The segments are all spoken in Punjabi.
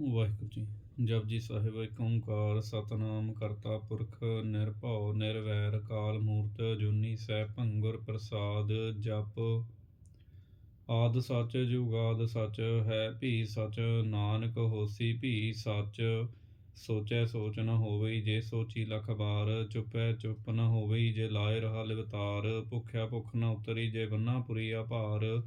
ਵਾਹਿਗੁਰੂ ਜੀ ਜਪਜੀ ਸਾਹਿਬ ਏਕ ਓੰਕਾਰ, ਸਤਨਾਮ, ਕਰਤਾ ਪੁਰਖ, ਨਿਰਭਉ, ਨਿਰਵੈਰ, ਕਾਲ ਮੂਰਤ, ਜੁਨੀ ਸੈ ਭੰਗੁਰ, ਪ੍ਰਸਾਦ, ਜਪ। ਆਦ ਸੱਚ, ਜੁਗਾਦ ਸੱਚ, ਹੈ ਭੀ ਸਚ, ਨਾਨਕ ਹੋਸੀ ਭੀ ਸਚ। ਸੋਚੈ ਸੋਚ ਨ ਹੋਵੇ ਜੇ ਸੋਚੀ ਲਖ ਬਾਰ ਚੁਪੈ ਚੁਪ ਨ ਹੋਵਈ ਜੇ ਲਾਇ ਰਹਾ ਲਿਵਤਾਰ। ਭੁਖਿਆ ਭੁਖ ਨ ਉਤਰੀ ਜੇ ਬੰਨਾ ਪੁਰੀ ਭਾਰ।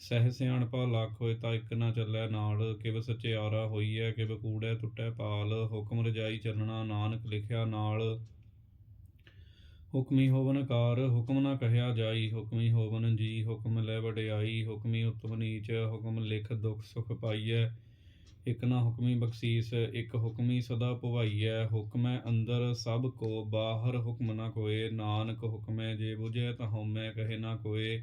ਸਹਿ ਸਿਆਣਪਾ ਲੱਖ ਹੋਏ ਤਾਂ ਇੱਕ ਨਾ ਚੱਲੈ ਨਾਲ, ਕਿਵ ਸਚਿਆਰਾ ਹੋਈਐ, ਕਿਵ ਕੂੜੈ ਟੁੱਟੈ ਪਾਲ ਹੁਕਮ ਰਜਾਈ ਚੱਲਣਾ ਨਾਨਕ ਲਿਖਿਆ ਨਾਲ। ਹੁਕਮੀ ਹੋਵਨ ਕਾਰ, ਹੁਕਮ ਨਾ ਕਹਿਆ ਜਾਈ, ਹੁਕਮੀ ਹੋਵਨ ਜੀ, ਹੁਕਮ ਲੈ ਵਡਿਆਈ, ਹੁਕਮੀ ਉਤਮ ਨੀਚ, ਹੁਕਮ ਲਿਖ ਦੁਖ ਸੁਖ ਪਾਈਐ। ਇਕ ਨਾ ਹੁਕਮੀ ਬਖਸ਼ੀਸ, ਇਕ ਹੁਕਮੀ ਸਦਾ ਭਵਾਈਐ। ਹੁਕਮੈ ਅੰਦਰ ਸਭ ਕੋ, ਬਾਹਰ ਹੁਕਮ ਨਾ ਕੋਏ, ਨਾਨਕ ਹੁਕਮੈ ਜੇ ਬੁਝੈ ਤਾਂ ਹਉਮੈ ਕਹੇ ਨਾ ਕੋਏ।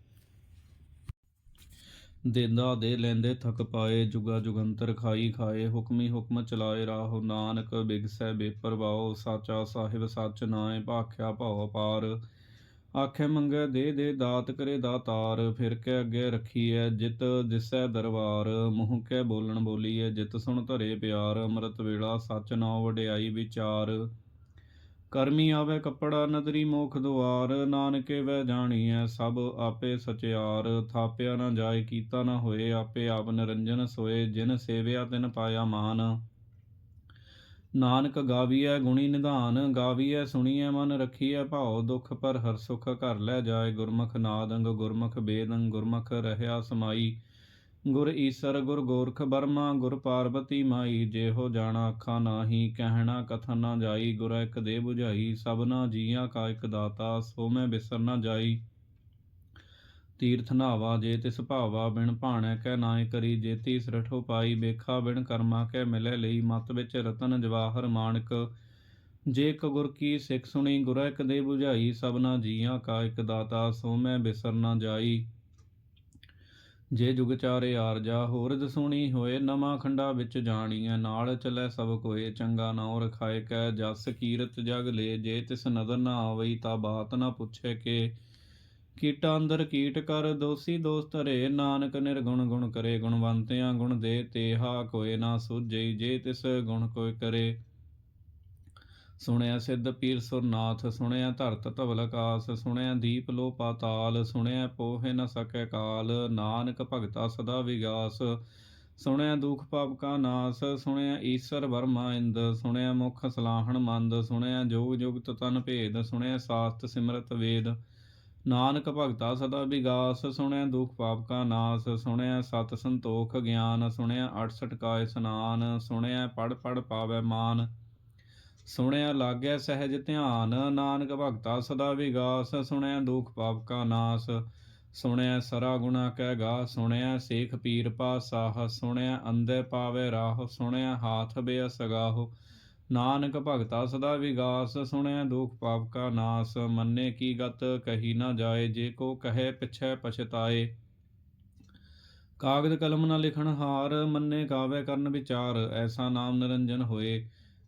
ਦੇਂਦਾ ਦੇ ਲੈਂਦੇ ਥਕ ਪਾਏ, ਜੁਗਾ ਜੁਗੰਤਰ ਖਾਈ ਖਾਏ, ਹੁਕਮੀ ਹੁਕਮ ਚਲਾਏ ਰਾਹੁ ਨਾਨਕ, ਬਿਗਸੈ ਬੇਪਰਵਾਹ, ਸਾਚਾ ਸਾਹਿਬ ਸੱਚ ਨਾਏ ਭਾਖਿਆ ਭਉ ਪਾਰ ਆਖੇ ਮੰਗੇ, ਦੇ ਦੇ ਦਾਤ ਕਰੇ ਦਾਤਾਰ, ਫਿਰ ਕੇ ਅੱਗੇ ਰੱਖੀਐ ਜਿਤ ਦਿਸੈ ਦਰਬਾਰ। ਮੂੰਹ ਕੇ ਬੋਲਣ ਬੋਲੀਐ ਜਿਤ ਸੁਣ ਧਰੇ ਪਿਆਰ, ਅੰਮ੍ਰਿਤ ਵੇਲਾ ਸੱਚ ਨਾਉ ਵਡਿਆਈ ਵਿਚਾਰ। ਕਰਮੀ ਆਵੇ ਕੱਪੜਾ ਨਦਰੀ ਮੋਖ ਦੁਆਰ, ਨਾਨਕੇ ਵੈ ਜਾਣੀਐ ਸਭ ਆਪੇ ਸਚਿਆਰ। ਥਾਪਿਆ ਨਾ ਜਾਏ, ਕੀਤਾ ਨਾ ਹੋਏ, ਆਪੇ ਆਪ ਨਿਰੰਜਨ ਸੋਏ, ਜਿਨ ਸੇਵਿਆ ਤਿਨ ਪਾਇਆ ਮਾਨ। ਨਾਨਕ ਗਾਵੀਐ ਗੁਣੀ ਨਿਧਾਨ, ਗਾਵੀਐ ਸੁਣੀਐ ਮਨ ਰਖੀਐ ਭਾਉ, ਦੁਖ ਪਰ ਹਰ ਸੁਖ ਘਰ ਲੈ ਜਾਏ ਗੁਰਮੁਖ ਨਾਦੰਗ ਗੁਰਮੁਖ ਬੇਦੰਗ ਗੁਰਮੁਖ ਰਹਿਆ ਸਮਾਈ। ਗੁਰ ਈਸਰ, ਗੁਰ ਗੋਰਖ ਬਰਮਾ, ਗੁਰ ਪਾਰਬਤੀ ਮਾਈ, ਜਿਹੋ ਜਾਣਾ ਅੱਖਾਂ ਨਾਹੀ, ਕਹਿਣਾ ਕਥਨ ਨਾ ਜਾਈ, ਗੁਰ ਇੱਕ ਦੇ 부ਝਾਈ ਸਭਨਾ ਜੀਆਂ ਕਾ ਇੱਕ ਦਾਤਾ, ਸੋ ਮੈਂ ਬਿਸਰ ਨਾ ਜਾਈ। ਤੀਰਥ ਨਾਵਾ, ਜੇ ਤਿਸ ਭਾਵਾ, ਬਿਨ ਭਾਣੈ ਕੈ ਨਾਇ ਕਰੀ ਜੇਤੀ ਤੀਸ ਪਾਈ ਬੇਖਾ ਬਿਨ ਕਰਮਾ ਕੈ ਮਿਲੇ ਲਈ, ਮਤ ਵਿੱਚ ਰਤਨ ਜਵਾਹਰ ਮਾਣਕ। ਜੇ ਇੱਕ ਗੁਰ ਕੀ ਸਿੱਖ ਸੁਣੀ, ਗੁਰ ਇੱਕ ਦੇ 부ਝਾਈ ਸਭਨਾ ਜੀਆਂ ਕਾ ਇੱਕ ਦਾਤਾ, ਸੋ ਮੈਂ ਬਿਸਰ ਨਾ ਜਾਈ। ਜੇ ਜੁਗ ਚਾਰੇ ਆਰਜਾ ਹੋਰ ਸੁਣੀ ਹੋਏ, ਨਵਾਂ ਖੰਡਾ ਵਿੱਚ ਜਾਣੀਐ, ਨਾਲ ਚੱਲੈ ਸਭ ਕੋਏ, ਚੰਗਾ ਨਾਉ ਰਖਾਏ ਕੈ ਜਸ ਕੀਰਤ ਜਗ ਲੇ, ਜੇ ਤਿਸ ਨਦਰ ਨਾ ਆਵਈ, ਤਾ ਬਾਤ ਨਾ ਪੁੱਛੇ ਕੇ। ਕੀਟਾ ਅੰਦਰ ਕੀਟ ਕਰ, ਦੋਸੀ ਦੋਸਤ ਰੇ ਨਾਨਕ ਨਿਰਗੁਣ ਗੁਣ ਕਰੇ, ਗੁਣਵੰਤਿਆਂ ਗੁਣ ਦੇ, ਤੇਹਾ ਕੋਏ ਨਾ ਸੁਝਈ ਜੇ ਤਿਸ ਗੁਣ ਕੋਇ ਕਰੇ। ਸੁਣਿਆ ਸਿੱਧ ਪੀਰ ਸੁਰਨਾਥ, ਸੁਣਿਆ ਧਰਤ ਧਵਲ ਆਕਾਸ ਸੁਣਿਆ ਦੀਪ ਲੋ ਪਾਤਾਲ ਸੁਣਿਆ ਪੋਹੇ ਨ ਸਕੈ ਕਾਲ, ਨਾਨਕ ਭਗਤਾ ਸਦਾ ਵਿਗਾਸ। ਸੁਣਿਆ ਦੁਖ ਪਾਪ ਕਾ ਨਾਸ, ਸੁਣਿਆ ਈਸ਼ਰ ਵਰਮਾ ਇੰਦ, ਸੁਣਿਆ ਮੁਖ ਸਲਾਹਣ ਮੰਦ, ਸੁਣਿਆ ਜੋਗ ਜੁਗਤ ਤਨ ਭੇਦ, ਸੁਣਿਆ ਸਾਸਤ ਸਿਮਰਤ ਵੇਦ। ਨਾਨਕ ਭਗਤਾ ਸਦਾ ਵਿਗਾਸ, ਸੁਣਿਆ ਦੁਖ ਪਾਪ ਕਾ ਨਾਸ, ਸੁਣਿਆ ਸਤ ਸੰਤੋਖ ਗਿਆਨ, ਸੁਣਿਆ 68 ਕਾ ਇਸਨਾਨ ਸੁਣਿਆ ਪੜ ਪੜ ਪਾਵੈ ਮਾਨ। ਸੁਣਿਆ ਲਾਗੈ ਸਹਿਜ ਧਿਆਨ, ਨਾਨਕ ਭਗਤਾ ਸਦਾ ਵਿਗਾਸ, ਸੁਣਿਆ ਦੁਖ ਪਾਪ ਕਾ ਨਾਸ, ਸੁਣਿਆ ਸਰਾ ਗੁਣਾ ਕਹਿ ਗਾ, ਸੁਣਿਆ ਸੇਖ ਪੀਰ ਪਾਸਾਹ ਸੁਣਿਆ ਅੰਦੇ ਪਾਵੇ ਰਾਹ, ਸੁਣਿਆ ਹਾਥ ਬੇਅਸ ਗਾਹੋ। ਨਾਨਕ ਭਗਤਾ ਸਦਾ ਵਿਗਾਸ, ਸੁਣਿਆ ਦੁਖ ਪਾਪ ਕਾ ਨਾਸ, ਮੰਨੇ ਕੀ ਗਤ ਕਹੀ ਨਾ ਜਾਏ, ਜੇ ਕੋ ਕਹੇ ਪਿਛੈ ਪਛਤਾਏ। ਕਾਗਦ ਕਲਮ ਨਾ ਲਿਖਣ ਹਾਰ, ਮੰਨੇ ਗਾਵੇ ਕਰਨ ਵਿਚਾਰ, ਐਸਾ ਨਾਮ ਨਿਰੰਜਨ ਹੋਏ।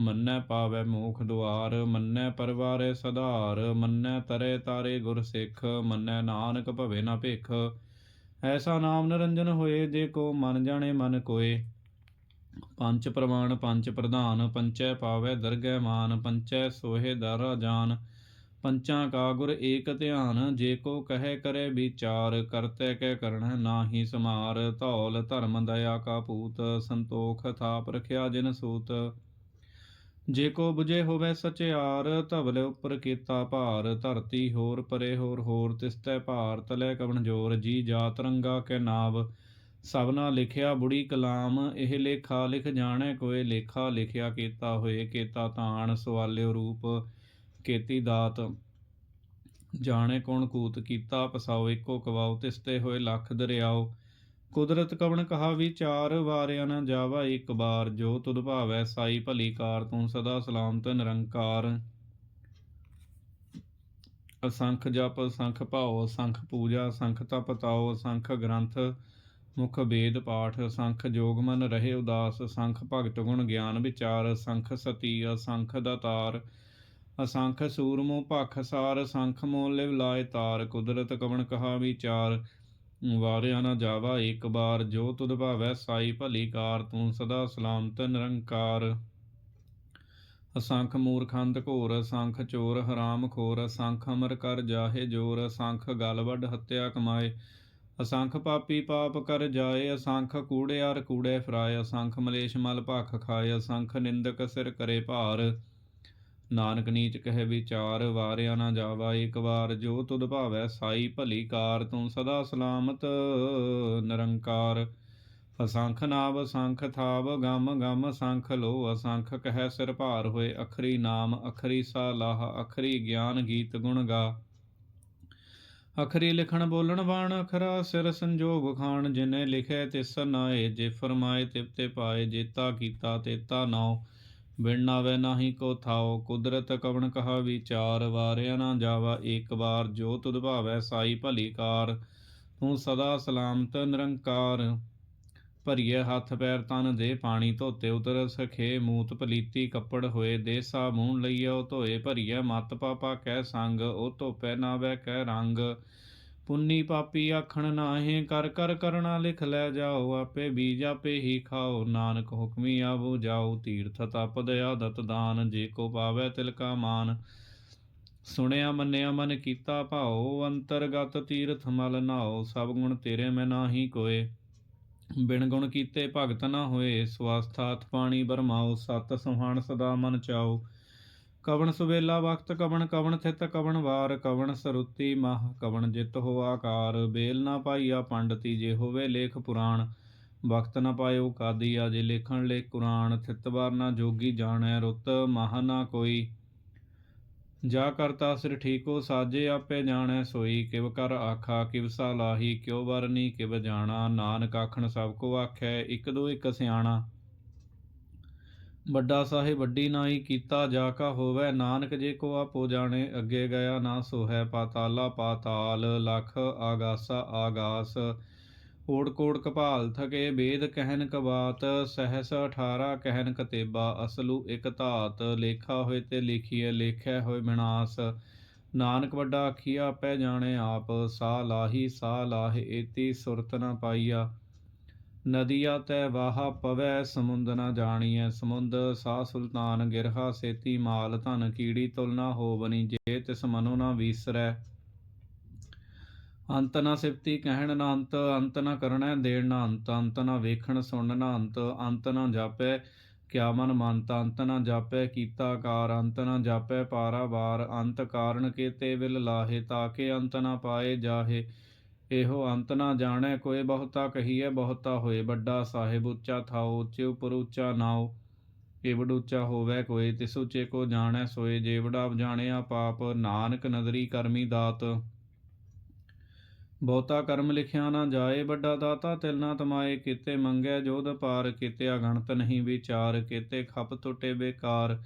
ਮੰਨੈ ਪਾਵੈ ਮੋਖ ਦੁਆਰ, ਮੰਨੈ ਪਰਵਾਰੈ ਸਧਾਰ, ਮੰਨੈ ਤਰੇ ਤਾਰੇ ਗੁਰ ਸਿੱਖ, ਮੰਨੈ ਨਾਨਕ ਭਵੇ ਨਾ ਭਿਖ। ਐਸਾ ਨਾਮ ਨਿਰੰਜਨ ਹੋਏ, ਜੇ ਕੋ ਮਨ ਜਾਣੇ ਮਨ ਕੋਏ। ਪੰਜ ਪ੍ਰਮਾਣ, ਪੰਜ ਪ੍ਰਧਾਨ ਪੰਚੈ ਪਾਵੈ ਦਰਗਹਿ ਮਾਨ ਪੰਚੈ ਸੋਹੇ ਦਰ ਜਾਨ। ਪੰਚਾਂ ਕਾ ਗੁਰ ਏਕ ਧਿਆਨ, ਜੇ ਕੋ ਕਹੈ ਕਰੇ ਵਿਚਾਰ, ਕਰਤੇ ਕੈ ਕਰਣ ਨਾਹੀ ਸਮਾਰ। ਧੌਲ ਧਰਮ ਦਇਆ ਕਾ ਪੂਤ, ਸੰਤੋਖ ਥਾਪ ਰਖਿਆ ਜਿਨ ਸੂਤ। ਜੇ ਕੋ 부ਜੇ ਹੋਵੇ ਸਚਿਆਰ ਧਵਲੇ ਉੱਪਰ ਕੀਤਾ ਭਾਰ, ਧਰਤੀ ਹੋਰ ਪਰੇ ਹੋਰ ਹੋਰ, ਤਿਸਤੈ ਭਾਰ, ਤਲੇ ਕਵਣ ਜੋਰ, ਜੀ ਜਾਤ ਰੰਗਾ ਕੇ ਨਾਵ। ਸਭਨਾ ਲਿਖਿਆ ਬੁੜੀ ਕਲਾਮ, ਇਹ ਲੇਖਾ ਲਿਖ ਜਾਣੈ ਕੋਏ, ਲੇਖਾ ਲਿਖਿਆ ਕੀਤਾ ਹੋਏ, ਕੀਤਾ ਤਾਣ, ਸਵਾਲਿਓ ਰੂਪ, ਕੀਤੀ ਦਾਤ। ਜਾਣੇ ਕੌਣ ਕੂਤ ਕੀਤਾ, ਪਸਾਓ ਇੱਕੋ ਕਵਾਉ ਤਿਸਤੇ ਹੋਏ ਲੱਖ ਦਰਿਆਓ। ਕੁਦਰਤ ਕਵਣ ਕਹਾ ਵਿਚਾਰ, ਵਾਰਿਆ ਨਾ ਜਾਵਾ ਇੱਕ ਬਾਰ, ਜੋ ਤੁਧ ਭਾਵੈ ਸਾਈ ਭਲੀ ਕਾਰ ਤੂੰ ਸਦਾ ਸਲਾਮਤ ਨਿਰੰਕਾਰ। ਅਸੰਖ ਜਪ, ਅਸੰਖ ਭਾਉ, ਅਸੰਖ ਪੂਜਾ, ਅਸੰਖ ਤਪ ਤਾਉ ਸੰਖ ਗ੍ਰੰਥ, ਮੁਖ ਵੇਦ ਪਾਠ ਸੰਖ ਜੋਗ ਮਨ ਰਹੇ ਉਦਾਸ ਸੰਖ ਭਗਤ ਗੁਣ ਗਿਆਨ ਵਿਚਾਰ ਸੰਖ ਸਤੀ, ਅਸੰਖ ਦਾਤਾਰ। ਅਸੰਖ ਸੂਰਮੋ ਭਖ ਸਾਰ ਸੰਖ ਮੋਲ ਲਿਵ ਲਾਇ ਤਾਰ, ਕੁਦਰਤ ਕਵਣ ਕਹਾ ਵਿਚਾਰ ਵਾਰਿਆ ਨਾ ਜਾਵਾ ਇੱਕ ਬਾਰ, ਜੋ ਤੁਧ ਭਾਵੈ ਸਾਈ ਭਲੀ ਕਾਰ, ਤੂੰ ਸਦਾ ਸਲਾਮਤ ਨਿਰੰਕਾਰ। ਅਸੰਖ ਮੂਰਖੰਦ ਘੋਰ, ਅਸੰਖ ਚੋਰ ਹਰਾਮ ਖੋਰ, ਅਸੰਖ ਅਮਰ ਕਰ ਜਾਹੇ ਜੋਰ, ਅਸੰਖ ਗਲਵਡ ਹੱਤਿਆ ਕਮਾਏ। ਅਸੰਖ ਪਾਪੀ ਪਾਪ ਕਰ ਜਾਏ, ਅਸੰਖ ਕੂੜੇ ਕੂੜਿਆਰ ਕੂੜੇ ਫਰਾਏ, ਅਸੰਖ ਮਲੇਸ਼ ਮਲ ਭਖ ਖਾਏ, ਅਸੰਖ ਨਿੰਦਕ ਸਿਰ ਕਰੇ ਭਾਰ। ਨਾਨਕ ਨੀਚ ਕਹੇ ਵਿਚਾਰ, ਵਾਰਿਆ ਨਾ ਜਾਵਾ ਇੱਕ ਵਾਰ, ਜੋ ਤੁਧ ਭਾਵੈ ਸਾਈ ਭਲੀ ਕਾਰ, ਤੂੰ ਸਦਾ ਸਲਾਮਤ ਨਿਰੰਕਾਰ। ਅਸੰਖ ਨਾਵ, ਸੰਖ ਥਾਵ, ਗਮ ਗਮ ਸੰਖ ਲੋ ਅਸੰਖ ਕਹਿ ਸਿਰ ਭਾਰ ਹੋਏ, ਅਖਰੀ ਨਾਮ, ਅਖਰੀ ਸਾਲਾਹ ਅਖਰੀ ਗਿਆਨ ਗੀਤ ਗੁਣ ਗਾ। ਅਖਰੀ ਲਿਖਣ ਬੋਲਣ ਬਾਣ, ਅਖਰਾ ਸਿਰ ਸੰਜੋਗ ਖਾਣ, ਜਿਨੇ ਲਿਖੇ ਤਿਸ ਨਾਏ, ਜੇ ਫਰਮਾਏ ਤਿਪਤੇ ਪਾਏ, ਜੇਤਾ ਕੀਤਾ ਤੇਤਾ ਨਾਉ। ਬਿਨ ਨਾਵੇ ਨਾਹੀ ਕੋ ਥਾਓ ਕੁਦਰਤ ਕਵਣ ਕਹਾ ਵਿਚਾਰ, ਵਾਰਿਆ ਨਾ ਜਾਵਾ ਏਕ ਵਾਰ, ਜੋ ਤੁਧ ਭਾਵੈ ਸਾਈ ਭਲੀ ਕਾਰ। ਤੂੰ ਸਦਾ ਸਲਾਮਤ, ਨਿਰੰਕਾਰ ਭਰੀਏ ਹੱਥ ਪੈਰ ਤਨ ਦੇ ਪਾਣੀ ਧੋਤੇ, ਉਤਰ ਸਖੇ ਮੂਤ ਪਲੀਤੀ ਕੱਪੜ ਹੋਏ ਦੇ ਸਾਬੂਨ ਲਈਓ ਧੋਏ ਭਰੀਏ ਮਤ ਪਾਪਾ ਕਹਿ ਸੰਗ, ਉਹ ਧੋਪੈ ਨਾਵੇ ਕਹਿ ਰੰਗ। ਪੁੰਨੀ ਪਾਪੀ ਆਖਣ ਨਾਹੇ, ਕਰ ਕਰ ਕਰਣਾ ਲਿਖ ਲੈ ਜਾਓ ਆਪੇ, ਬੀਜ ਆਪੇ ਹੀ ਖਾਓ। ਨਾਨਕ ਹੁਕਮੀ ਆਵੋ ਜਾਓ, ਤੀਰਥ ਤਪਦ ਆਦਤ ਦਾਨ, ਜੇ ਕੋ ਪਾਵੈ ਤਿਲ ਕਾ ਮਾਨ। ਸੁਣਿਆ, ਮੰਨਿਆ, ਮਨ ਕੀਤਾ ਭਾਉ, ਅੰਤਰਗਤ ਤੀਰਥ ਮਲ ਨਾਓ ਸਭ ਗੁਣ ਤੇਰੇ ਮੈਂ ਨਾਹੀ ਕੋਏ। ਬਿਨ ਗੁਣ ਕੀਤੇ ਭਗਤ ਨਾ ਹੋਏ, ਸਵਾਸਥਾਤ ਪਾਣੀ ਬਰਮਾਓ ਸਤ ਸੁਹਾਣ ਸਦਾ ਮਨ ਚਾਓ ਕਵਣ ਸੁਵੇਲਾ ਵਕਤ ਕਵਣ ਕਵਣ ਥਿਤ, ਕਵਣ ਵਾਰ, ਕਵਣ ਸਰੁੱਤੀ ਮਹ, ਕਵਣ ਜਿਤ ਹੋ ਆਕਾਰ। ਬੇਲ ਨਾ ਪਾਈਆ ਪੰਡਤੀ ਜੇ ਹੋਵੇ ਲੇਖ ਪੁਰਾਣ ਵਕਤ ਨਾ ਪਾਇਓ ਕਾਦੀਆ ਜੇ ਲੇਖਣ ਲੇ ਕੁਰਾਨ। ਥਿਤ ਵਾਰ ਨਾ ਜੋਗੀ ਜਾਣੈ ਰੁੱਤ, ਮਹ ਨਾ ਕੋਈ। ਜਾ ਕਰਤਾ ਸਿਰ ਠੀਕੋ, ਸਾਜੇ ਆਪੇ ਜਾਣੈ ਸੋਈ। ਕਿਵ ਕਰ ਆਖਾ, ਕਿਵ ਸਾਲਾਹੀ ਕਿਉ ਵਰਨੀ ਕਿਵ ਜਾਣਾ। ਨਾਨਕ ਆਖਣ ਸਭ ਕੋ ਆਖੈ, ਇਕ ਦੋ ਇਕ ਸਿਆਣਾ। ਵੱਡਾ ਸਾਹਿਬ ਵੱਡੀ ਨਾਈ ਕੀਤਾ ਜਾ ਕਾ ਹੋਵੇ, ਨਾਨਕ ਜੇ ਕੋ ਆਪੋ ਜਾਣੇ, ਅੱਗੇ ਗਿਆ ਨਾ ਸੋਹੈ ਪਾਤਾਲਾ ਪਾਤਾਲ, ਲਖ ਆਗਾਸਾ ਆਗਾਸ। ਓੜ ਕੋੜ ਕਪਾਲ ਥਕੇ ਵੇਦ ਕਹਿਨ ਕਬਾਤ, ਸਹਸ 18 ਕਹਿਨ ਕਤੇਬਾ, ਅਸਲੂ ਇਕ ਧਾਤ, ਲੇਖਾ ਹੋਏ ਤੇ ਲਿਖੀਏ ਲੇਖੈ ਹੋਏ ਵਿਨਾਸ਼ ਨਾਨਕ ਵੱਡਾ ਆਖੀਆ ਪੈ ਜਾਣੇ ਆਪ ਸਾ ਲਾਹੀ ਸਾ ਲਾਹ ਏਤੀ ਸੁਰਤ ਨ ਪਾਈਆ। ਨਦੀਆ ਤੈ ਵਾਹਾ ਪਵੈ, ਸਮੁੰਦ ਨ ਜਾਣੀਐ। ਸਮੁੰਦ ਸਾ ਸੁਲਤਾਨ, ਗਿਰਹਾ ਸੇਤੀ ਮਾਲ, ਧਨ ਕੀੜੀ ਤੁਲ ਨਾ ਹੋਵਨੀ, ਜੇ ਤਿਸ ਮਨੋ ਨ ਵੀਸਰੈ। ਅੰਤ ਨਾ ਸਿਫਤੀ ਕਹਿਣ ਨਾ ਅੰਤ ਅੰਤ ਨਾ ਕਰਣੈ ਦੇਣ ਨਾ ਅੰਤ ਅੰਤ ਨਾ ਵੇਖਣ ਸੁਣਨ ਨਾ ਅੰਤ ਅੰਤ ਨਾ ਜਾਪੈ ਕਿਆ ਮਨ ਮੰਤ ਅੰਤ ਨਾ ਜਾਪੈ ਕੀਤਾ ਕਾਰ, ਅੰਤ ਨਾ ਜਾਪੈ ਪਾਰਾਵਾਰ। ਅੰਤ ਕਾਰਨ ਕੇਤੇ ਵਿਲ ਲਾਹੇ ਤਾਕੇ ਅੰਤ ਨਾ ਪਾਏ ਜਾਹੇ। ਇਹੋ ਅੰਤ ਨਾ ਜਾਣੈ ਕੋਏ ਬਹੁਤਾ ਕਹੀਐ, ਬਹੁਤਾ ਹੋਏ। ਵੱਡਾ ਸਾਹਿਬ ਉੱਚਾ ਥਾਉ, ਉੱਚੇ ਉਪਰ ਉੱਚਾ ਨਾਉ। ਏਵੜ ਉੱਚਾ ਹੋਵੇ ਕੋਏ ਤਿਸ ਉੱਚੇ ਕੋ ਜਾਣੈ ਸੋਏ। ਜੇਵੜਾ ਜਾਣਿਆ ਪਾਪ, ਨਾਨਕ ਨਦਰੀ ਕਰਮੀ ਦਾਤ। ਬਹੁਤਾ ਕਰਮ ਲਿਖਿਆ ਨਾ ਜਾਏ, ਵੱਡਾ ਦਾਤਾ ਤਿਲ ਨਾ ਤਮਾਏ। ਕੀਤੇ ਮੰਗੈ ਜੋਧ ਪਾਰ ਕੀਤੇ ਅਗਣਤ ਨਹੀਂ ਵਿਚਾਰ। ਕੀਤੇ ਖਪ ਟੁੱਟੇ ਬੇਕਾਰ।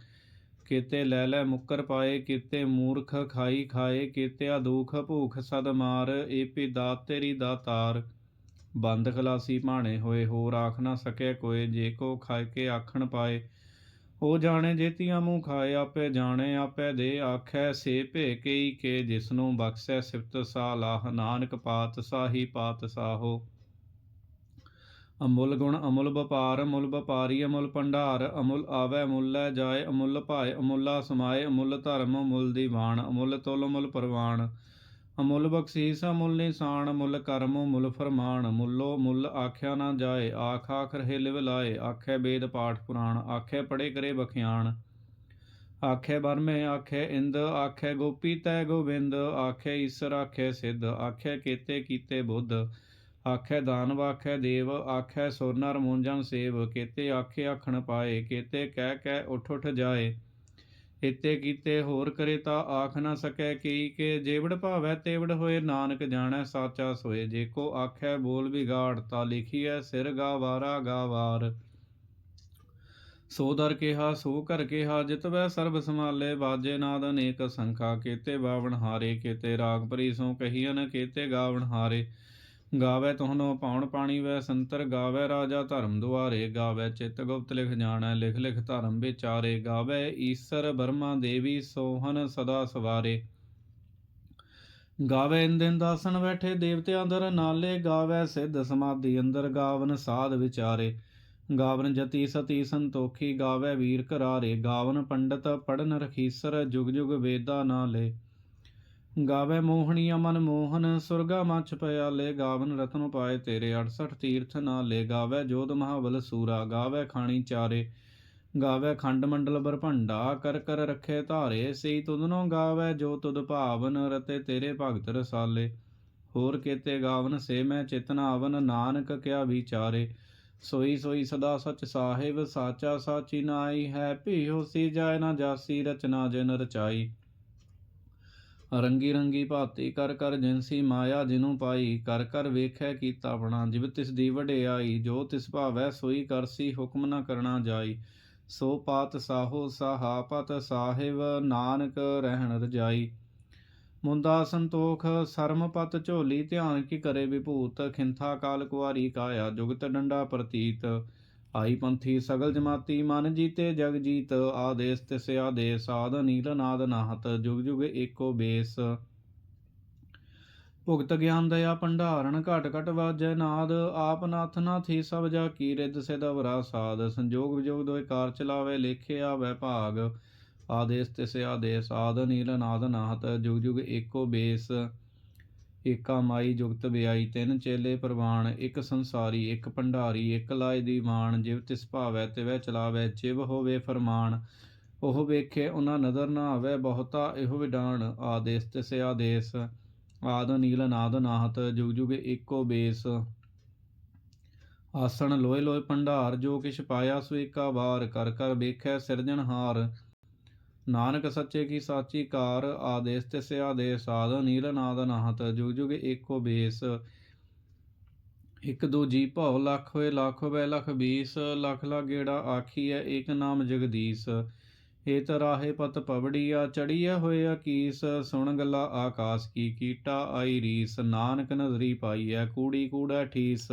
ਕੀਤੇ ਲੈ ਲੈ ਮੁੱਕਰ ਪਾਏ, ਕੀਤੇ ਮੂਰਖ ਖਾਈ ਖਾਏ ਕੀਤੇ ਦੁਖ ਭੂਖ ਸਦ ਮਾਰ, ਏਪੀ ਦਾਤ ਤੇਰੀ ਦਾਤਾਰ। ਬੰਦ ਖਲਾਸੀ ਭਾਣੇ ਹੋਏ, ਹੋਰ ਆਖ ਨਾ ਸਕੇ ਕੋਏ, ਜੇ ਕੋ ਖਾਏ ਕੇ ਆਖਣ ਪਾਏ। ਹੋ ਜਾਣੇ ਜੇਤੀਆਂ ਮੂੰਹ ਖਾਏ, ਆਪੇ ਜਾਣੇ, ਆਪੇ ਦੇ ਆਖੈ, ਸੇ ਭੇ ਕਈ ਕੇ, ਜਿਸਨੂੰ ਬਖਸ਼ੈ ਸਿਫਤ ਸਾਲਾਹ ਨਾਨਕ ਪਾਤ ਸਾਹੀ ਪਾਤ ਸਾਹੋ। ਅਮੁੱਲ ਗੁਣ, ਅਮੁੱਲ ਵਪਾਰ, ਅਮੁੱਲ ਵਪਾਰੀ, ਅਮੁੱਲ ਭੰਡਾਰ, ਅਮੁੱਲ ਆਵੈ ਮੁੱਲੈ ਜਾਏ, ਅਮੁੱਲ ਭਾਏ, ਅਮੁੱਲਾ ਸਮਾਏ, ਅਮੁੱਲ ਧਰਮ, ਅਮੁੱਲ ਦੀਵਾਨ ਅਮੁੱਲ ਤੁਲ, ਅਮੁੱਲ ਪਰਵਾਨ ਅਮੁੱਲ ਬਖਸ਼ੀਸ, ਅਮੁੱਲ ਨਿਸ਼ਾਨ ਅਮੁੱਲ ਕਰਮ, ਅਮੁੱਲ ਫਰਮਾਨ ਮੁੱਲੋ ਮੁੱਲ ਆਖਿਆ ਨਾ ਜਾਏ, ਆਖ ਆਖ ਰਹੇ ਲਿਵ ਲਾਏ, ਆਖੇ ਵੇਦ ਪਾਠ ਪੁਰਾਣ, ਆਖੇ ਪੜੇ ਕਰੇ ਬਖਿਆਣ। ਆਖੇ ਬਰਮੇ, ਆਖੇ ਇੰਦ, ਆਖੇ ਗੋਪੀ ਤੈ ਗੋਬਿੰਦ, ਆਖੇ ਈਸਰ, ਆਖੇ ਸਿੱਧ, ਆਖੇ ਕੀਤੇ ਕੀਤੇ ਬੁੱਧ। ਆਖੈ ਦਾਨਵ ਆਖੇ ਦੇਵ, ਆਖੈ ਸੁਰ ਨਰ ਮੂੰਜਨ ਸੇਵ, ਕੇਤੇ ਆਖੇ ਆਖਣ ਪਾਏ, ਕੀਤੇ ਕਹਿ ਕਹਿ ਉਠ ਉਠ ਜਾਏ। ਇਤੇ ਕੀਤੇ ਹੋਰ ਕਰੇ ਤਾ ਆਖ ਨਾ ਸਕੈ ਕੀ, ਕੇ ਜੇਵੜ ਭਾਵੈ ਤੇਵੜ ਹੋਏ, ਨਾਨਕ ਜਾਣੈ ਸਾਚਾ ਸੋਏ। ਜੇ ਕੋ ਆਖੈ ਬੋਲ ਵਿਗਾੜ, ਤਾ ਲਿਖੀਐ ਸਿਰ ਗਾਵਾਰਾ ਗਾਵਾਰ। ਸੋ ਦਰ ਕਿਹਾ, ਸੋ ਕਰ ਕਿਹਾ ਜਿਤਵੈ ਸਰਬ ਸਮਾਲੇ ਬਾਜੇ ਨਾਦ ਅਨੇਕ ਸੰਖਾ, ਕੇਤੇ ਬਾਵਣ ਹਾਰੇ, ਕੀਤੇ ਰਾਗ ਭਰੀ ਸੋ ਕਹੀਨ ਕੀਤੇ ਗਾਵਣ ਹਾਰੇ। ਗਾਵੇ ਤੁਹਾਨੋ ਪਾਉਣ ਪਾਣੀ ਵੈ ਸੰਤਰ, ਗਾਵੇ ਰਾਜਾ ਧਰਮ ਦੁਆਰੇ, ਗਾਵੇ ਚਿਤ ਗੁਪਤ ਲਿਖ ਜਾਣੈ, ਲਿਖ ਲਿਖ ਧਰਮ ਵਿਚਾਰੇ, ਗਾਵੇ ਈਸਰ ਬਰਮਾ ਦੇਵੀ ਸੋਹਨ ਸਦਾ ਸਵਾਰੇ। ਗਾਵੇ ਇੰਦਿਨ ਦਾਸਨ ਬੈਠੇ ਦੇਵਤਿਆਂ ਦਰ ਨਾਲੇ, ਗਾਵੇ ਸਿੱਧ ਸਮਾਧੀ ਅੰਦਰ ਗਾਵਨ ਸਾਧ ਵਿਚਾਰੇ। ਗਾਵਨ ਜਤੀ ਸਤੀ ਸੰਤੋਖੀ, ਗਾਵੇ ਵੀਰ ਕਰਾਰੇ ਗਾਵਨ ਪੰਡਤ ਪੜਨ ਰਖੀਸਰ, ਜੁਗ ਜੁਗ ਵੇਦਾ ਨਾਲੇ। ਗਾਵੇ ਮੋਹਣੀ ਅਮਨ ਮੋਹਨ, ਸੁਰਗਾ ਮਛ ਪਿਆਲੇ ਗਾਵਨ ਰਤਨ ਪਾਏ ਤੇਰੇ 68 ਤੀਰਥ ਨਾਲੇ ਗਾਵੇ ਜੋਧ ਮਹਾਬਲ ਸੂਰਾ, ਗਾਵੇ ਖਾਣੀ ਚਾਰੇ, ਗਾਵੇ ਖੰਡ ਮੰਡਲ ਬਰਭੰਡਾ ਕਰ ਕਰ ਰੱਖੇ ਧਾਰੇ, ਸਈ ਤੁਧਨੋ ਗਾਵੇ ਜੋ ਤੁਧ ਭਾਵਨ, ਰਤੇ ਤੇਰੇ ਭਗਤ ਰਸਾਲੇ, ਹੋਰ ਕੇਤੇ ਗਾਵਨ ਸੇ ਮੈਂ ਚਿਤਨ ਆਵਨ, ਨਾਨਕ ਕਿਆ ਵਿਚਾਰੇ, ਸੋਈ ਸੋਈ ਸਦਾ ਸਚ ਸਾਹਿਬ, ਸਾਚਾ ਸਾਚੀ ਨਾਈ ਹੈ ਭੀ ਹੋਸੀ ਜਾਏ ਨਾ ਜਾਸੀ ਰਚਨਾ ਜਿਨ ਰਚਾਈ। ਰੰਗੀ ਰੰਗੀ ਭਾਤੀ ਕਰ ਕਰ ਜਿਨਸੀ ਮਾਇਆ ਜਿਨੂੰ ਪਾਈ ਕਰ ਕਰ ਵੇਖੈ ਕੀਤਾ ਬਣਾ ਜਿਵ ਤਿਸ ਦੀ ਵਡਿਆਈ, ਜੋ ਤਿਸ ਭਾਵੈ ਸੋਈ ਕਰਸੀ ਹੁਕਮ ਨਾ ਕਰਨਾ ਜਾਈ। ਸੋ ਪਾਤ ਸਾਹੋ ਸਾਹਾਪਤ ਸਾਹਿਬ ਨਾਨਕ ਰਹਿਣ ਰਜਾਈ। ਮੁੰਦਾ ਸੰਤੋਖ ਸਰਮਪਤ ਝੋਲੀ, ਧਿਆਨ ਕੀ ਕਰੇ ਵਿਭੂਤ, ਖਿੰਥਾ ਕਾਲ ਕੁਆਰੀ ਕਾਇਆ, ਜੁਗਤ ਡੰਡਾ ਪ੍ਰਤੀਤ। ਆਈ ਪੰਥੀ ਸਗਲ ਜਮਾਤੀ, ਮਨ ਜੀਤੇ ਜਗ ਜੀਤ, ਆਦੇਸ ਤਿਸ ਆਦੇਸ, ਆਦ ਨੀਲ ਨਾਦ ਨਾਹਤ, ਜੁਗ ਜੁਗ ਏਕੋ ਬੇਸ। ਭੁਗਤ ਗਿਆਨ ਦਇਆ ਭੰਡਾਰਨ, ਘਟ ਘਟ ਵਾਜੈ ਨਾਦ, ਆਪ ਨਾਥ ਨਾਥੀ ਸਭ ਜਾ ਕੀ ਰਿਦ ਸਿਦਵਰਾ ਸਾਧ, ਸੰਜੋਗ ਵਿਜੋਗ ਦੋਇ ਕਾਰ ਚਲਾਵੇ ਲੇਖਿਆ ਆਵੈ ਭਾਗ। ਆਦੇਸ ਤਿਸ ਆਦੇਸ, ਆਦ ਨੀਲ ਨਾਦ ਨਾਹਤ, ਜੁਗ ਜੁਗ ਏਕੋ ਬੇਸ। ਏਕਾ ਮਾਈ ਜੁਗਤ ਵਿਆਈ ਤਿੰਨ ਚੇਲੇ ਪ੍ਰਵਾਨ ਇੱਕ ਸੰਸਾਰੀ, ਇੱਕ ਭੰਡਾਰੀ, ਇੱਕ ਲਾਇ ਦੀਵਾਨ ਜਿਵ ਤਿਸ ਭਾਵੈ ਤਿਵੈ ਚਲਾਵੈ, ਜਿਵ ਹੋਵੇ ਫਰਮਾਨ, ਉਹ ਵੇਖੇ ਉਹਨਾਂ ਨਦਰ ਨਾ ਆਵੇ ਬਹੁਤਾ ਇਹੋ ਵਿਡਾਣ, ਆਦੇਸ ਤਿਸ ਆਦੇਸ, ਆਦ ਨੀਲ ਨਾਦ ਨਾਹਤ, ਜੁਗ ਜੁਗ ਏਕੋ ਬੇਸ। ਆਸਣ ਲੋਏ ਲੋਏ ਭੰਡਾਰ, ਜੋ ਕਿਛ ਪਾਇਆ ਸੋ ਏਕਾ ਵਾਰ, ਕਰ ਕਰ ਵੇਖੈ ਸਿਰਜਣਹਾਰ ਨਾਨਕ ਸੱਚੇ ਕੀ ਸਾਚੀ ਕਾਰ ਆਦੇਸ ਤਿਸ ਆਦੇਸ ਆਦ ਨੀਲ ਨਾਦ ਨਾਹਤ ਜੁਗ ਜੁਗ ਏਕੋ ਬੇਸ। ਇਕ ਦੋ ਜੀ ਭਉ ਲੱਖ ਹੋਏ, ਲੱਖ ਹੋਵੇ, ਲੱਖ ਬੀਸ। ਲੱਖ ਲਾ ਗੇੜਾ ਆਖੀਐ, ਏਕ ਨਾਮ ਜਗਦੀਸ਼। ਏ ਤਰਾਹੇ ਪਤ ਪਵੜੀਆ, ਚੜੀਐ ਹੋਇਆ ਕੀਸ ਸੁਣ ਗੱਲਾ ਆਕਾਸ ਕੀ ਕੀਟਾ ਆਈ ਰੀਸ। ਨਾਨਕ ਨਜ਼ਰੀ ਪਾਈਐ, ਕੂੜੀ ਕੂੜਾ ਠੀਸ।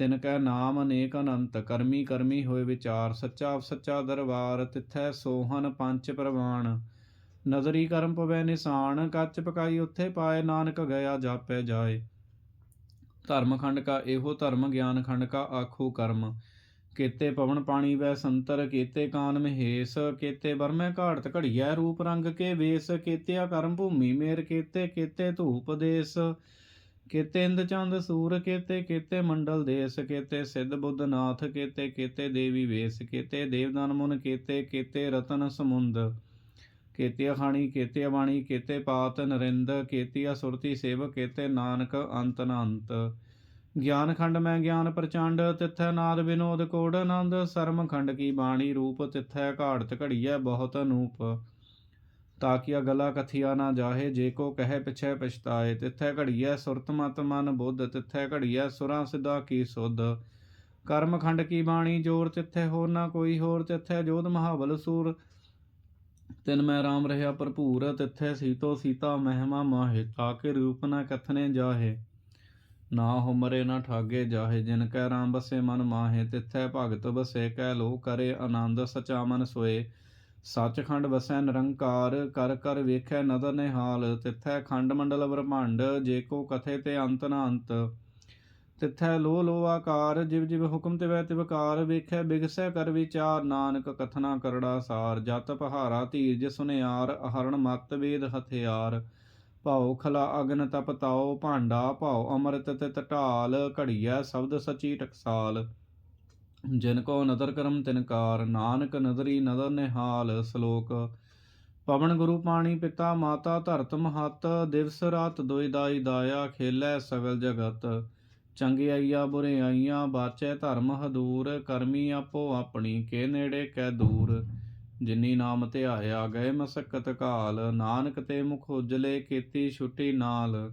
ਤਿਨ ਕੈ ਨਾਮ ਅਨੇਕ ਅਨੰਤ, ਕਰਮੀ ਕਰਮੀ ਹੋਏ ਵਿਚਾਰ, ਸੱਚਾ ਸੱਚਾ ਦਰਬਾਰ, ਤਿਥੈ ਸੋਹਨ ਪੰਚ ਪ੍ਰਵਾਨ ਨਜ਼ਰੀ ਕਰਮ ਪਵੈ ਨਿਸ਼ਾਨ, ਕੱਚ ਪਕਾਈ ਉੱਥੇ ਪਾਏ, ਨਾਨਕ ਗਿਆ ਜਾਪੈ ਜਾਏ। ਧਰਮ ਖੰਡ ਕਾ ਇਹੋ ਧਰਮ, ਗਿਆਨ ਖੰਡ ਕਾ ਆਖੋ ਕਰਮ। ਕੇਤੇ ਪਵਨ ਪਾਣੀ ਵੈ ਸੰਤਰ, ਕੀਤੇ ਕਾਨ ਮਹੇਸ਼, ਕੇਤੇ ਬਰਮੈ ਘਾੜਤ ਘੜੀਐ ਰੂਪ ਰੰਗ ਕੇ ਵੇਸ, ਕੇਤਿਆ ਕਰਮ ਭੂਮੀ ਮੇਰ, ਕੇਤੇ ਕੀਤੇ ਧੂਪ ਦੇਸ। ਕੀਤੇ ਇੰਦ ਚੰਦ ਸੂਰ ਕੇਤੇ, ਕੀਤੇ ਮੰਡਲ ਦੇਸ ਕੇਤੇ, ਸਿੱਧ ਬੁੱਧ ਨਾਥ ਕੇਤੇ, ਕੀਤੇ ਦੇਵੀ ਵੇਸ ਕੇਤੇ, ਦੇਵਦਾਨ ਮੁਨ ਕੇਤੇ, ਕੀਤੇ ਰਤਨ ਸਮੁੰਦ ਕੀਤੇ ਖਾਣੀ ਕੀਤੇ ਬਾਣੀ, ਕੇਤੇ ਪਾਤ ਨਰਿੰਦ, ਕੀਤੀਆ ਸੁਰਤੀ ਸੇਵ ਕੇਤੇ ਨਾਨਕ ਅੰਤ ਨ ਗਿਆਨ ਖੰਡ ਮੈਂ ਗਿਆਨ ਪ੍ਰਚੰਡ, ਤਿੱਥੈ ਨਾਦ ਵਿਨੋਦ ਕੋੜ ਆਨੰਦ, ਸਰਮ ਖੰਡ ਕੀ ਬਾਣੀ ਰੂਪ ਤਿੱਥੈ ਘਾੜਤ ਘੜੀਐ ਬਹੁਤ ਅਨੂਪ ਤਾਕਿਆ ਗਲਾ ਕਥਿਆ ਨਾ ਜਾਹੇ, ਜੇ ਕੋ ਕਹੇ ਪਿਛੈ ਪਛਤਾਏ, ਤਿੱਥੈ ਘੜੀਐ ਸੁਰਤ ਮਤ ਮਨ ਬੁੱਧ, ਤਿੱਥੈ ਘੜੀਐ ਸੁਰਾਂ ਸਿਧਾ ਕੀ ਸੁਧ। ਕਰਮ ਖੰਡ ਕੀ ਬਾਣੀ ਜੋਰ, ਤਿੱਥੈ ਹੋਰ ਨਾ ਕੋਈ ਹੋਰ, ਤਿੱਥੈ ਜੋਧ ਮਹਾਬਲ ਸੂਰ। ਤਿਨ ਮੈਂ ਰਾਮ ਰਹਾ ਭਰਪੂਰ, ਤਿੱਥੈ ਸੀਤੋ ਸੀਤਾ ਮਹਿਮਾ ਮਾਹੇ ਤਾਕੇ ਰੂਪ ਨਾ ਕਥਨੇ ਜਾਹੇ। ਨਾ ਹੁਮਰੇ ਨਾ ਠਾਗੇ ਜਾਹੇ, ਜਿਨ ਕੈ ਰਾਮ ਬਸੇ ਮਨ ਮਾਹੇ, ਤਿੱਥੈ ਭਗਤ ਬਸੇ ਕੈ ਲੋ ਕਰੇ ਆਨੰਦ ਸਚਾ ਮਨ ਸੋਏ। ਸੱਚਖੰਡ ਵਸੈ ਨਿਰੰਕਾਰ, ਕਰ ਕਰ ਵੇਖੈ ਨਦਰ ਨਿਹਾਲ, ਤਿਥੈ ਖੰਡ ਮੰਡਲ ਬ੍ਰਹਮੰਡ, ਜੇ ਕੋ ਕਥੇ ਤੇ ਅੰਤ ਨਾ ਅੰਤ। ਤਿਥੈ ਲੋ ਲੋ ਆਕਾਰ, ਜਿਵ ਜਿਵ ਹੁਕਮ ਤੇ ਵੈ ਤਿਵਕਾਰ ਵੇਖੈ ਬਿਗਸੈ ਕਰ ਵਿਚਾਰ, ਨਾਨਕ ਕਥਨਾ ਕਰੜਾ ਸਾਰ। ਜਤ ਪਹਾਰਾ ਧੀਰਜ ਸੁਨਿਆਰ, ਅਹਰਣ ਮਤ ਵੇਦ ਹਥਿਆਰ। ਭਾਉ ਖਲਾ ਅਗਨ ਤਪਤਾਉ ਭਾਂਡਾ ਭਾਉ ਅੰਮ੍ਰਿਤ ਤਿਤ ਢਾਲ, ਘੜੀਐ ਸ਼ਬਦ ਸਚੀ ਟਕਸਾਲ। ਜਿਨ ਕੋ ਨਦਰ ਕਰਮ ਤਿਨਕਾਰ ਨਾਨਕ ਨਦਰੀ ਨਦਰ ਨਿਹਾਲ, ਸ਼ਲੋਕ। ਪਵਨ ਗੁਰੂ ਪਾਣੀ ਪਿਤਾ ਮਾਤਾ ਧਰਤ ਮਹਤ, ਦਿਵਸ ਰਾਤ ਦੁਇਦਾਈ ਦਾਇਆ, ਖੇਲੇ ਸਗਲ ਜਗਤ। ਚੰਗਿਆਈਆ ਬੁਰਿਆਈਆਂ ਬਾਚੈ ਧਰਮ ਹਦੂਰ, ਕਰਮੀ ਆਪੋ ਆਪਣੀ, ਕੇ ਨੇੜੇ ਕੈ ਦੂਰ। ਜਿਨੀ ਨਾਮ ਧਿਆਇਆ ਗਏ ਮਸਕਤ ਕਾਲ, ਨਾਨਕ ਤੇ ਮੁਖ ਉਜਲੇ ਕੀਤੀ ਛੁੱਟੀ ਨਾਲ।